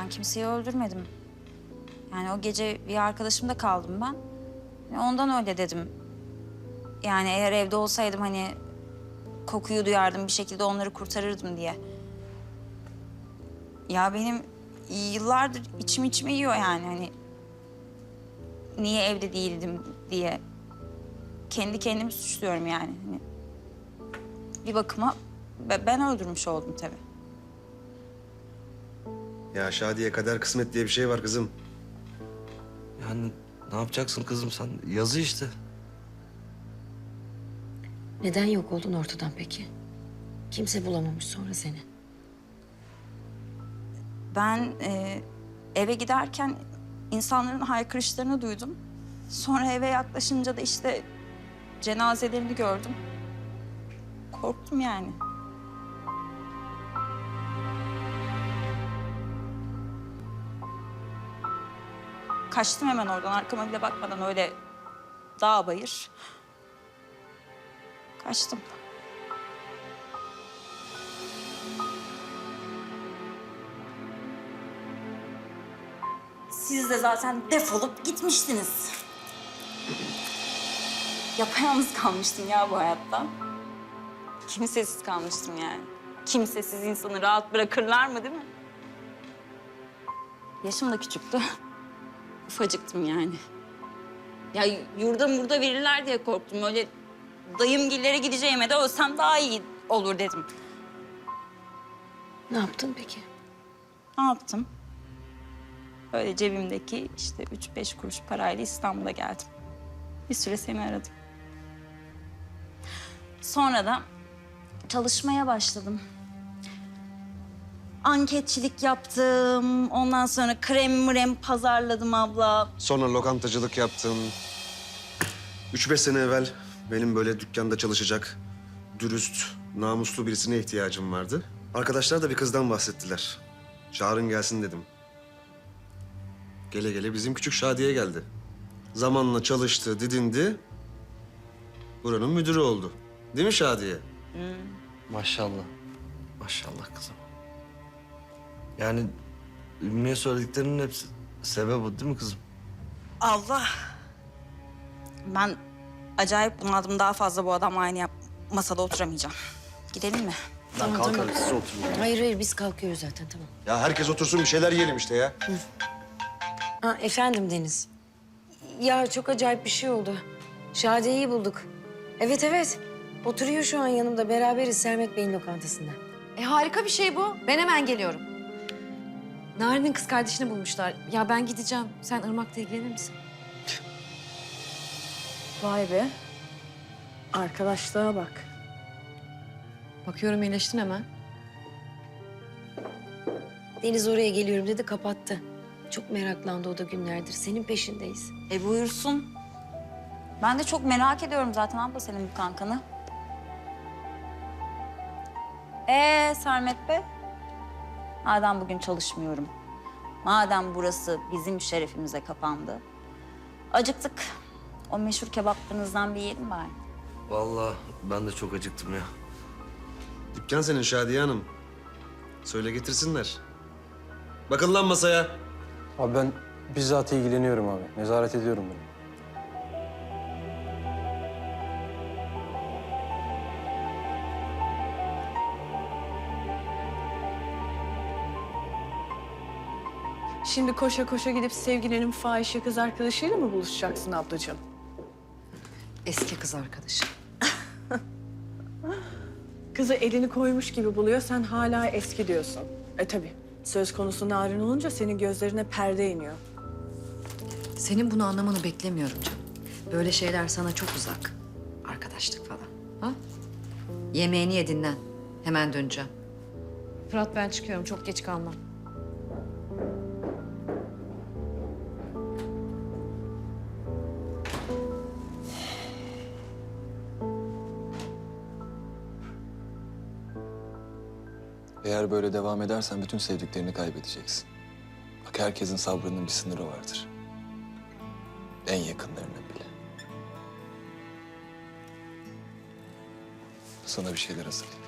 ben kimseyi öldürmedim. Yani o gece bir arkadaşımda kaldım ben. Ondan öyle dedim. Yani eğer evde olsaydım hani kokuyu duyardım bir şekilde onları kurtarırdım diye. Ya benim yıllardır içim içime yiyor yani hani niye evde değildim diye. Kendi kendimi suçluyorum yani. Hani bir bakıma be- ben öldürmüş oldum tabii. Ya Şadiye kader kısmet diye bir şey var kızım. Yani ne yapacaksın kızım sen? Yazı işte. Neden yok oldun ortadan peki? Kimse bulamamış sonra seni. Ben e, eve giderken insanların haykırışlarını duydum. Sonra eve yaklaşınca da işte cenazelerini gördüm. Korktum yani. Kaçtım hemen oradan arkama bile bakmadan öyle dağ bayır. Kaçtım. Siz de zaten defolup gitmiştiniz. Yapayalnız kalmıştım ya bu hayatta. Kimsesiz kalmıştım yani. Kimsesiz insanı rahat bırakırlar mı değil mi? Yaşım da küçüktü. Ufacıktım yani. Ya yurda murda verirler diye korktum. Öyle dayımgillere gideceğime de ölsem daha iyi olur dedim. Ne yaptın peki? Ne yaptım? Böyle cebimdeki işte üç beş kuruş parayla İstanbul'a geldim. Bir süre seni aradım. Sonra da çalışmaya başladım. Anketçilik yaptım. Ondan sonra krem mrem pazarladım abla. Sonra lokantacılık yaptın. Üç beş sene evvel benim böyle dükkanda çalışacak, dürüst, namuslu birisine ihtiyacım vardı. Arkadaşlar da bir kızdan bahsettiler. Çağırın gelsin dedim. Gele gele bizim küçük Şadiye geldi. Zamanla çalıştı, didindi. Buranın müdürü oldu. Değil mi Şadiye? Maşallah. Maşallah kızım. Yani Ümmü'ye söylediklerinin hepsi sebep o değil mi kızım? Allah. Ben acayip bunaldım. Daha fazla bu adamla aynı yap masada oturamayacağım. Gidelim mi? Tamam, kalkarız, tamam. siz oturun. Hayır hayır biz kalkıyoruz zaten tamam. Ya herkes otursun bir şeyler yiyelim işte ya. Ha, efendim Deniz. Ya çok acayip bir şey oldu. Şadiye'yi bulduk. Evet evet. Oturuyor şu an yanımda. Beraberiz Sermet Bey'in lokantasında. E harika bir şey bu. Ben hemen geliyorum. Narin'in kız kardeşini bulmuşlar. Ya ben gideceğim. Sen Irmak'la ilgilenir misin? Vay be. Arkadaşlığa bak. Bakıyorum iyileştin hemen. Deniz oraya geliyorum dedi kapattı. Çok meraklandı o da günlerdir. Senin peşindeyiz. E buyursun. Ben de çok merak ediyorum zaten abla senin bu kankanı. Ee Sermet Bey? Madem bugün çalışmıyorum. Madem burası bizim şerefimize kapandı. Acıktık. O meşhur kebaplarınızdan bir yiyelim bari. Vallahi ben de çok acıktım ya. Dükkan senin Şadiye Hanım. Söyle getirsinler. Bakın lan masaya. Abi ben bizzat ilgileniyorum abi. Nezaret ediyorum bunu. Şimdi koşa koşa gidip sevgilinin fahişe kız arkadaşıyla mı buluşacaksın ablacığım? Eski kız arkadaşı. Kızı elini koymuş gibi buluyor, sen hala eski diyorsun. E tabii, söz konusu narin olunca senin gözlerine perde iniyor. Senin bunu anlamanı beklemiyorum canım. Böyle şeyler sana çok uzak. Arkadaşlık falan. Ha? Yemeğini ye dinlen. Hemen döneceğim. Fırat ben çıkıyorum. Çok geç kalmam. Eğer böyle devam edersen bütün sevdiklerini kaybedeceksin. Bak herkesin sabrının bir sınırı vardır. En yakınlarının bile. Sana bir şeyler hazırlayayım.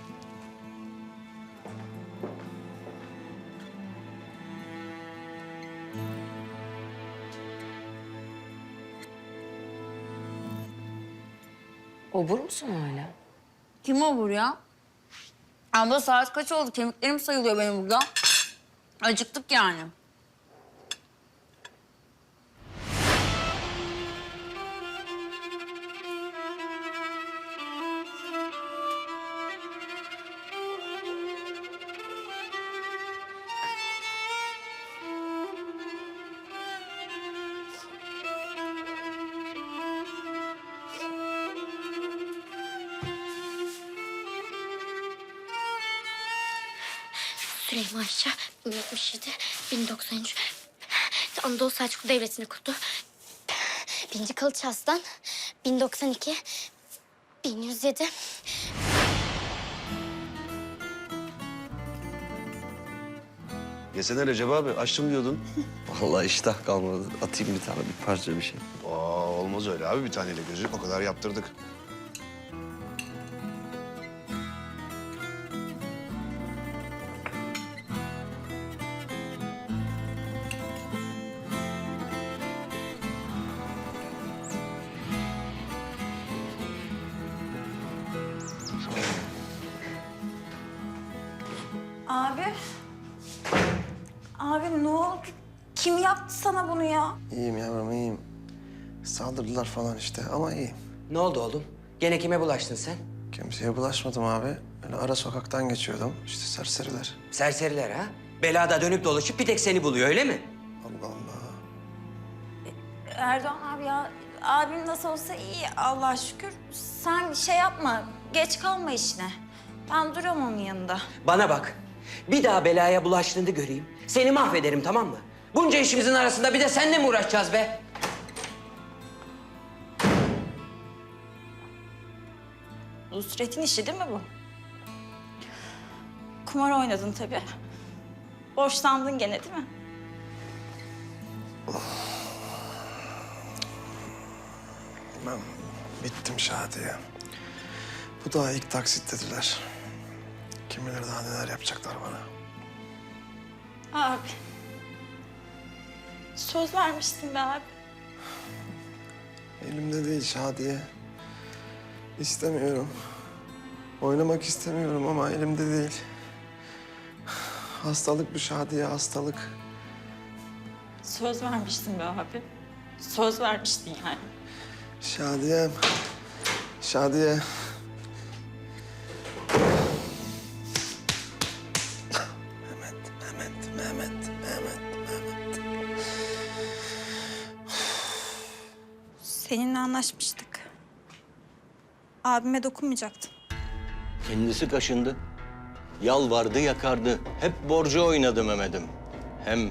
Obur musun hala? Kim obur ya? Abla saat kaç oldu? Kemiklerim sayılıyor benim burada. Acıktık yani. Süleyman Şah 1077, 1093. Anadolu Selçuklu Devleti'ni kurdu. Birinci Kılıç Arslan 1092, 1107. Yesene Recep abi. Açtım diyordun. Vallahi iştah kalmadı. Atayım bir tane bir parça bir şey. Aa, olmaz öyle abi. Bir taneyle gözü o kadar yaptırdık. Kim yaptı sana bunu ya? İyiyim yavrum iyiyim. Saldırdılar falan işte ama iyiyim. Ne oldu oğlum? Gene kime bulaştın sen? Kimseye bulaşmadım abi. Öyle ara sokaktan geçiyordum. İşte serseriler. Serseriler ha? Belada dönüp dolaşıp bir tek seni buluyor öyle mi? Allah Allah. Erdoğan abi ya, abim nasıl olsa iyi Allah'a şükür. Sen şey yapma, geç kalma işine. Ben duruyorum onun yanında. Bana bak. Bir daha belaya bulaştığını göreyim. Seni mahvederim tamam mı? Bunca işimizin arasında bir de seninle mi uğraşacağız be? Nusret'in işi değil mi bu? Kumar oynadın tabii. Borçlandın gene değil mi? Ben bittim Şadiye. Bu daha ilk taksit dediler. Kim bilir daha neler yapacaklar bana. Abi. Söz vermiştin be abi. Elimde değil Şadiye. İstemiyorum. Oynamak istemiyorum ama elimde değil. Hastalık bu Şadiye, hastalık. Söz vermiştin be abi. Söz vermiştin yani. Şadiyem. Şadiye. Anlaşmıştık. Abime dokunmayacaktın. Kendisi kaşındı. Yalvardı yakardı. Hep borcu oynadı Mehmet'im. Hem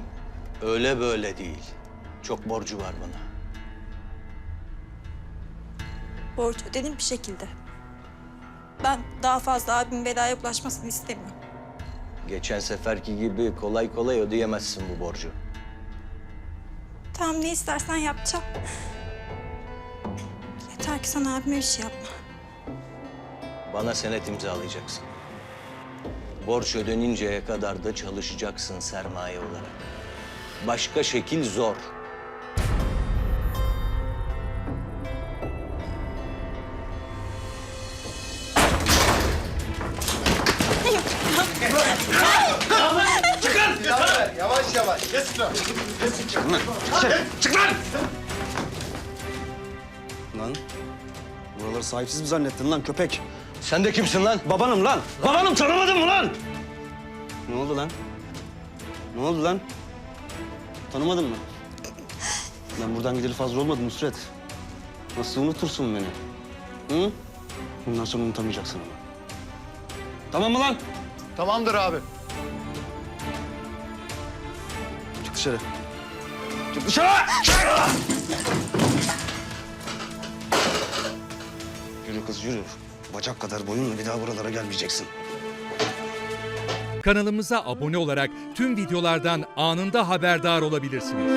öyle böyle değil. Çok borcu var bana. Borç ödenir bir şekilde. Ben daha fazla abimin belaya bulaşmasını istemiyorum. Geçen seferki gibi kolay kolay ödeyemezsin bu borcu. Tamam ne istersen yapacağım. Yeter ki sana abime bir şey yapma. Bana senet imzalayacaksın. Borç ödeninceye kadar da çalışacaksın sermaye olarak. Başka şekil zor. Lan. Buraları sahipsiz mi zannettin lan köpek? Sen de kimsin lan? Babanım lan. Babanım tanımadın mı lan? Ne oldu lan? Ne oldu lan? Tanımadın mı? Ben buradan gideli fazla olmadı Nusret. Nasıl unutursun beni? Hı? Bundan sonra unutamayacaksın ama. Tamam mı lan? Tamamdır abi. Çık dışarı. Çık dışarı! Yürü kız yürü. Bacak kadar boyunla bir daha buralara gelmeyeceksin. Kanalımıza abone olarak tüm videolardan anında haberdar olabilirsiniz.